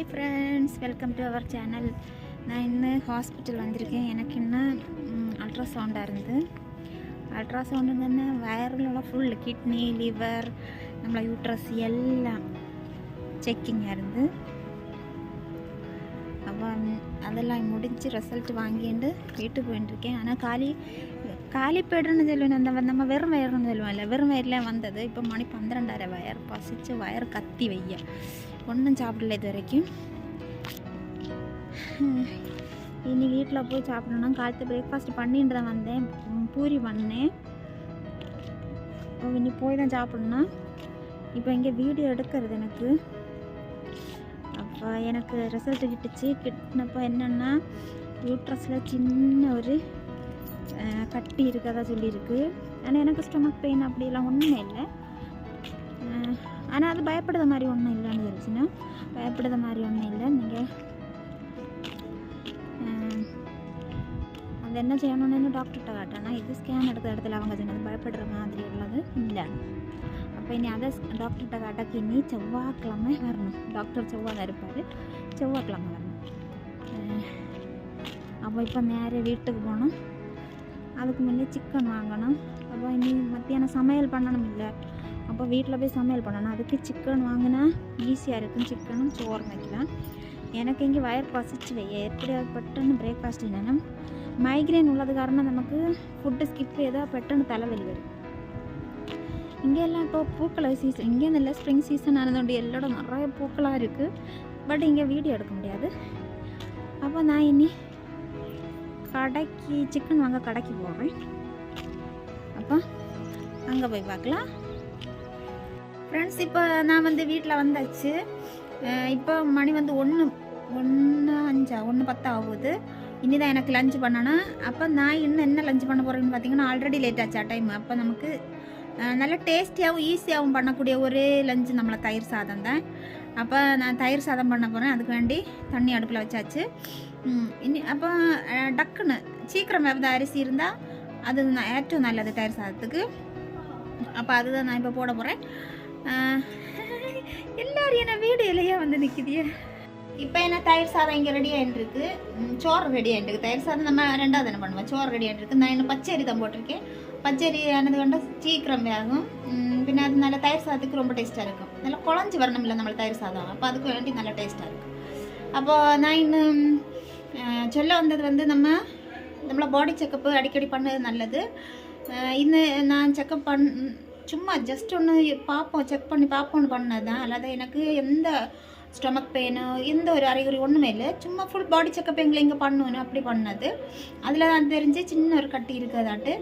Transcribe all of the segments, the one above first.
Hi friends welcome to our channel நான் இன்னும் hospital வந்திருக்கேன். எனக்கு இன்னும் அல்ட்ராசவுண்டாக இருந்து. அல்ட்ராசவுண்டுன்னு வயர்லலாம் ஃபுல் கிட்னி லிவர் நம்மளை யூட்ரஸ் எல்லாம் செக்கிங்காக இருந்து. அப்போ அதெல்லாம் முடிஞ்சு ரிசல்ட் வாங்கிட்டு வீட்டுக்கு போயிட்டுருக்கேன் ஆனால் காலி காலி பேடுன்னு சொல்லுவேன். அந்த நம்ம வெறும் வயர்னு சொல்லுவோம்ல. வெறும் வயர்லாம் வந்தது. இப்போ மணி பன்னிரெண்டாயிரம் வயர் பசிச்சு வயர் கத்தி வைய. ஒன்றும் சாப்பிடல இது வரைக்கும். இனி வீட்டில் போய் சாப்பிடணும். காலத்து பிரேக்ஃபாஸ்ட் பண்ணிட்டு தான் வந்தேன். பூரி பண்ணேன். அப்போ இனி போய் தான் சாப்பிடணும். இப்போ இங்கே வீடியோ எடுக்கிறது எனக்கு. அப்போ எனக்கு ரிசல்ட் கிட்டுச்சு. கிட்டினப்போ என்னென்னா யூட்ரஸில் சின்ன ஒரு கட்டி இருக்கதா சொல்லியிருக்கு. ஆனால் எனக்கு ஸ்டொமக் பெயின் அப்படியெல்லாம் ஒன்றுமே இல்லை. ஆனால் அது பயப்படுற மாதிரி ஒன்றும் இல்லைன்னு சொல்லிச்சுன்னா பயப்படுற மாதிரி ஒன்றும் இல்லை நீங்கள் அது என்ன செய்யணும்னு டாக்டர்கிட்ட காட்டினா இது ஸ்கேன் எடுத்த இடத்துல அவங்க சொன்னது பயப்படுற மாதிரி உள்ளது இல்லை அப்போ இனி அதை டாக்டர்கிட்ட காட்டக்கு இனி செவ்வாய்க்கிழமை வரணும் டாக்டர் செவ்வாய் தான் இருப்பார் செவ்வாய்க்கிழமை வரணும் அஹ் அப்போ இப்போ நேரே வீட்டுக்கு போகணும் அதுக்கு முன்னே சிக்கன் வாங்கணும் அப்போ இனி மத்தியானம் சமையல் பண்ணணும் இல்லை அப்போ வீட்டில் போய் சமையல் பண்ணணும். அதுக்கு சிக்கன் வாங்கினா ஈஸியாக இருக்கும். சிக்கனும் சோறு வைக்கலாம். எனக்கு இங்கே வயர் பசிச்சுவே எப்படியாவது பெட்டன்னு பிரேக்ஃபாஸ்ட் என்னென்னா മൈഗ്രെയിൻ ഉള്ളത് കാരണം നമുക്ക് ഫുഡ് സ്കിപ്പ് ചെയ്താൽ പെട്ടെന്ന് തലവലി വരും ഇങ്ങെല്ലാം ഇപ്പോൾ പൂക്കളെ സീസൺ ഇങ്ങനെന്നല്ല സ്പ്രിങ് സീസൺ ആയതുകൊണ്ട് എല്ലാം നിറയെ പൂക്കളായിരിക്ക് பட் இங்கே வீடியோ எடுக்க முடியாது. அப்போ நான் இனி கடைக்கு சிக்கன் வாங்க கடைக்கு போகிறேன் அப்போ அங்கே போய் பார்க்கலாம். ஃப்ரெண்ட்ஸ் இப்போ நான் வந்து வீட்டில் வந்தாச்சு. இப்போ மணி வந்து ஒன்று ஒன்று அஞ்சா ஒன்று பத்து ஆகுது. இனி தான் எனக்கு லஞ்ச் பண்ணணும். அப்போ நான் இன்னும் என்ன லஞ்ச் பண்ண போகிறேன்னு பார்த்தீங்கன்னா ஆல்ரெடி லேட் ஆச்சா டைம் அப்போ நமக்கு நல்ல டேஸ்டியாகவும் ஈஸியாகவும் பண்ணக்கூடிய ஒரே லஞ்சு நம்மளை தயிர் சாதம் தான். அப்போ நான் தயிர் சாதம் பண்ண போகிறேன் அதுக்கு வேண்டி தண்ணி அடுப்பில் வச்சாச்சு. இனி அப்போ டக்குன்னு சீக்கிரம் வெந்த அரிசி இருந்தால் அது ஏற்றம் நல்லது தயிர் சாதத்துக்கு. அப்போ அதுதான் நான் இப்போ போட போகிறேன் எல்லாரும் என்ன வீடியோலையே வந்து நிற்கிதியே இப்போ என்ன தயிர் சாதம் இங்கே ரெடி ஆகிட்டுருக்கு சோறு ரெடி ஆகிட்டுருக்கு தயிர் சாதம் நம்ம ரெண்டாவது என்ன பண்ணுவோம்? சோறு ரெடி ஆகிட்டுருக்கு நான் இன்னும் பச்சரி தான் போட்டிருக்கேன். பச்சரி ஆனது கொண்டு சீக்கிரம் வேகும் பின்ன அது நல்ல தயிர் சாதத்துக்கு ரொம்ப டேஸ்ட்டாக இருக்கும். நல்லா குழஞ்சி வரணும் இல்லை நம்ம தயிர் சாதம். அப்போ அதுக்கு வேண்டி நல்லா டேஸ்ட்டாக இருக்கும். அப்போ நான் இன்னும் சொல்ல வந்தது வந்து நம்ம நம்மள பாடி செக்கப்பு அடிக்கடி பண்ணது நல்லது. இன்னும் நான் செக்கப் பண் சும்மா ஜஸ்ட் ஒன்று பார்ப்போம் செக் பண்ணி பார்ப்போம்னு பண்ணது தான் அல்லாத எனக்கு எந்த ஸ்டொமக் பெயினோ எந்த ஒரு அறிகுறி ஒன்றுமே இல்லை. சும்மா ஃபுல் பாடி செக்கப் எங்களை இங்கே பண்ணணும் அப்படி பண்ணது. அதில் தான் தெரிஞ்சு சின்ன ஒரு கட்டி இருக்கிறதாட்டு.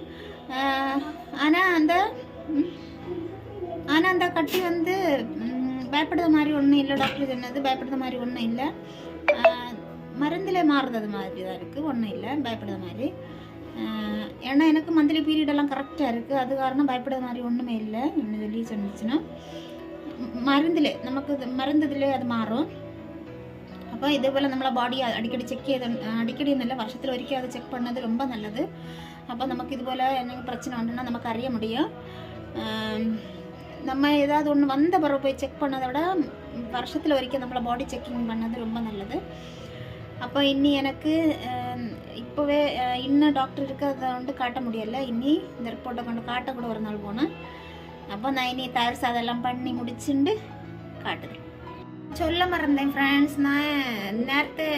ஆனால் அந்த ஆனால் அந்த கட்டி வந்து பயப்படுற மாதிரி ஒன்றும் இல்லை. டாக்டர் சொன்னது பயப்படுற மாதிரி ஒன்றும் இல்லை. மருந்தில் மாறுறது மாதிரி தான் இருக்குது ஒன்றும் இல்லை. பயப்படுற மாதிரி. ஏன்னா எனக்கு மந்த்லி பீரியட் எல்லாம் கரெக்டாக இருக்குது அது காரணம் பயப்படுற மாதிரி ஒன்றுமே இல்லை என்ன சொல்லி சொன்னிச்சுன்னா மருந்தில் நமக்கு இது மருந்துதிலே அது மாறும் அப்போ இதேபோல் നമ്മളെ பாடி அடிக்கடி செக் ചെയ്ത് அடிக்கடி എന്നല്ല വർഷത്തിൽ ഒരിക്കൽ അത് ചെക്ക് பண்ணது ரொம்ப நல்லது அப்போ நமக்கு இதுபோல் என்ன பிரச்சனை உண்டுன்னா நமக்கு அறிய முடியும் ஆம், நம்ம ஏதாவது ஒன்று வந்த பிறகு போய் செக் பண்ணதை விட வருஷத்தில் ஒரிக்கல் நம்மளை பாடி செக்கிங் பண்ணது ரொம்ப நல்லது அப்போ இன்னி எனக்கு ஆம், இப்போவே இன்னும் டாக்டர் இருக்குது அதை வந்து காட்ட முடியல. இனி இந்த ரிப்போர்ட்டை கொண்டு காட்ட கூட ஒரு நாள் போனேன். அப்போ நான் இனி தயார் சாதம் பண்ணி முடிச்சுண்டு காட்டுறேன். சொல்ல மறந்தேன் ஃப்ரெண்ட்ஸ் நான் நேரத்தை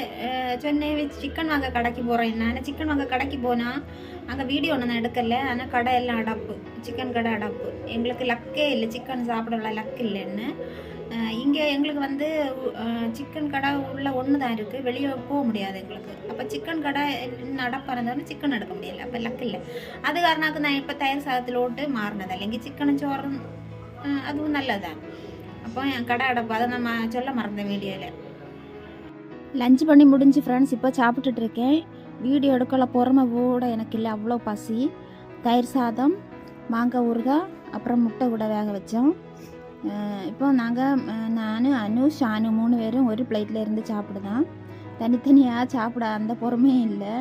சென்னை சிக்கன் வாங்க கடைக்கு போகிறேன் நான் சிக்கன் வாங்க கடைக்கு போனால் அங்கே வீடியோ ஒன்று நான் எடுக்கலை. ஆனால் கடை எல்லாம் அடப்பு. சிக்கன் கடை அடப்பு. எங்களுக்கு லக்கே இல்லை. சிக்கன் சாப்பிடல லக் இல்லைன்னு. இங்கே எங்களுக்கு வந்து சிக்கன் கடை உள்ள ஒன்று தான் இருக்குது வெளியே போக முடியாது எங்களுக்கு. அப்போ சிக்கன் கடை நடப்பிறந்தோடனே சிக்கன் எடுக்க முடியலை. அப்போ லக்கு இல்லை. அது காரணாக்கு நான் இப்போ தயிர் சாதத்திலோட்டு மாறினது இல்லைங்க சிக்கனும் சோறும் அதுவும் நல்லதுதான். அப்போ என் கடை அடைப்பு அதை நான் சொல்ல மறந்தேன் வீடியோவில் லஞ்ச் பண்ணி முடிஞ்சு ஃப்ரெண்ட்ஸ் இப்போ சாப்பிட்டுட்டு இருக்கேன். வீடியோ எடுக்கல பொறுமை கூட எனக்கு இல்லை. அவ்வளோ பசி. தயிர் சாதம் மாங்காய் ஊறுகாய் அப்புறம் முட்டை கூட வேக வச்சோம். இப்போ நாங்கள் நான் அனு ஷானு மூணு பேரும் ஒரு பிளேட்டில் இருந்து சாப்பிடுதான். தனித்தனியாக சாப்பிட அந்த பொறுமையும் இல்லை.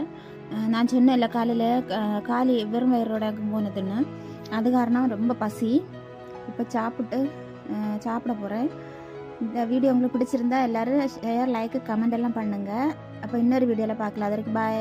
நான் நான் இல்லை காலையில் காலி வெறும் வயிறோட போனதுன்னு அது காரணம் ரொம்ப பசி. இப்போ சாப்பிட்டு சாப்பிட போகிறேன் இந்த வீடியோ உங்களுக்கு பிடிச்சிருந்தா எல்லாரும் ஷேர் லைக் கமெண்ட் எல்லாம் பண்ணுங்கள் அப்போ இன்னொரு வீடியோவில் பார்க்கலாம். அதற்கு பாய்